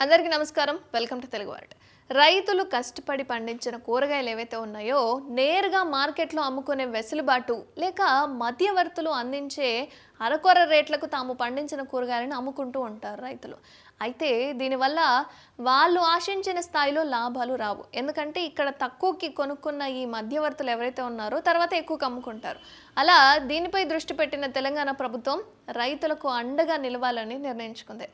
అందరికీ నమస్కారం. Welcome to Telugu ward రైతులు కష్టపడి పండించిన కూరగాయలు ఏవైతే ఉన్నాయో నేరుగా మార్కెట్లో అమ్ముకునే వెసులుబాటు లేక మధ్యవర్తులు అందించే అరకొర రేట్లకు తాము పండించిన కూరగాయలను అమ్ముకుంటూ ఉంటారు రైతులు. అయితే దీనివల్ల వాళ్ళు ఆశించిన స్థాయిలో లాభాలు రావు. ఎందుకంటే ఇక్కడ తక్కువకి కొనుక్కున్న ఈ మధ్యవర్తులు ఎవరైతే ఉన్నారో తర్వాత ఎక్కువకి అమ్ముకుంటారు. అలా దీనిపై దృష్టి పెట్టిన తెలంగాణ ప్రభుత్వం రైతులకు అండగా నిలవాలని నిర్ణయించుకుంది.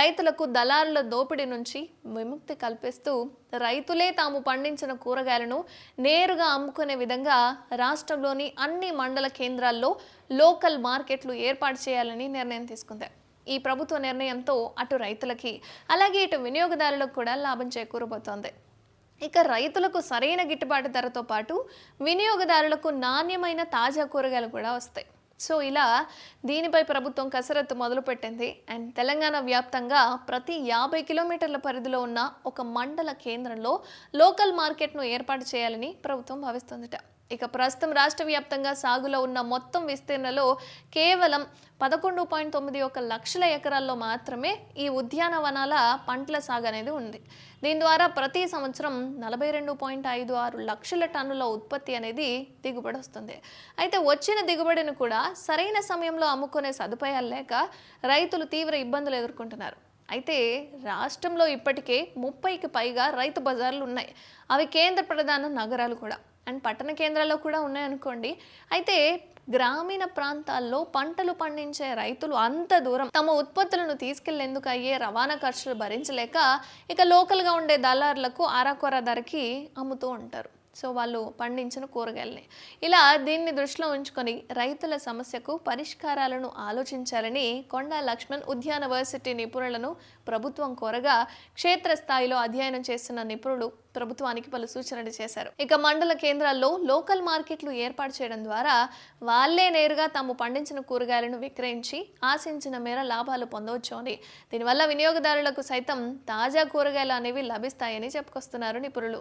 రైతులకు దళారుల దోపిడీ నుంచి విముక్తి కల్పిస్తూ రైతులే తాము పండించిన కూరగాయలను నేరుగా అమ్ముకునే విధంగా రాష్ట్రంలోని అన్ని మండల కేంద్రాల్లో లోకల్ మార్కెట్లు ఏర్పాటు చేయాలని నిర్ణయం తీసుకుంది. ఈ ప్రభుత్వ నిర్ణయంతో అటు రైతులకి అలాగే ఇటు వినియోగదారులకు కూడా లాభం చేకూరబోతోంది. ఇక రైతులకు సరైన గిట్టుబాటు ధరతో పాటు వినియోగదారులకు నాణ్యమైన తాజా కూరగాయలు కూడా వస్తాయి. సో ఇలా దీనిపై ప్రభుత్వం కసరత్తు మొదలుపెట్టింది. అండ్ తెలంగాణ వ్యాప్తంగా ప్రతి యాభై కిలోమీటర్ల పరిధిలో ఉన్న ఒక మండల కేంద్రంలో లోకల్ మార్కెట్ను ఏర్పాటు చేయాలని ప్రభుత్వం భావిస్తుందట. ఇక ప్రస్తుతం రాష్ట్ర వ్యాప్తంగా సాగులో ఉన్న మొత్తం విస్తీర్ణలో కేవలం పదకొండు పాయింట్ తొమ్మిది ఒక లక్షల ఎకరాల్లో మాత్రమే ఈ ఉద్యానవనాల పంటల సాగు అనేది ఉంది. దీని ద్వారా ప్రతి సంవత్సరం నలభై రెండు పాయింట్ ఐదు ఆరు లక్షల టన్నుల ఉత్పత్తి అనేది దిగుబడి వస్తుంది. అయితే వచ్చిన దిగుబడిని కూడా సరైన సమయంలో అమ్ముకునే సదుపాయాలు లేక రైతులు తీవ్ర ఇబ్బందులు ఎదుర్కొంటున్నారు. అయితే రాష్ట్రంలో ఇప్పటికే ముప్పైకి పైగా రైతు బజార్లు ఉన్నాయి. అవి కేంద్ర ప్రధాన నగరాలు కూడా. అండ్ పట్టణ కేంద్రాల్లో కూడా ఉన్నాయనుకోండి అయితే గ్రామీణ ప్రాంతాల్లో పంటలు పండించే రైతులు అంత దూరం తమ ఉత్పత్తులను తీసుకెళ్ళేందుకు అయ్యే రవాణా ఖర్చులు భరించలేక ఇక లోకల్గా ఉండే దళారులకు ఆరాకొర ధరకి అమ్ముతూ ఉంటారు. సో వాళ్ళు పండించిన కూరగాయలని. ఇలా దీన్ని దృష్టిలో ఉంచుకొని రైతుల సమస్యకు పరిష్కారాలను ఆలోచించాలని కొండా లక్ష్మణ్ ఉద్యానవర్సిటీ నిపుణులను ప్రభుత్వం కోరగా క్షేత్రస్థాయిలో అధ్యయనం చేస్తున్న నిపుణులు ప్రభుత్వానికి పలు సూచనలు చేశారు. ఇక మండల కేంద్రాల్లో లోకల్ మార్కెట్లు ఏర్పాటు చేయడం ద్వారా వాళ్ళే నేరుగా తాము పండించిన కూరగాయలను విక్రయించి ఆశించిన మేర లాభాలు పొందవచ్చు అని దీనివల్ల వినియోగదారులకు సైతం తాజా కూరగాయలు అనేవి లభిస్తాయని చెప్పుకొస్తున్నారు నిపుణులు.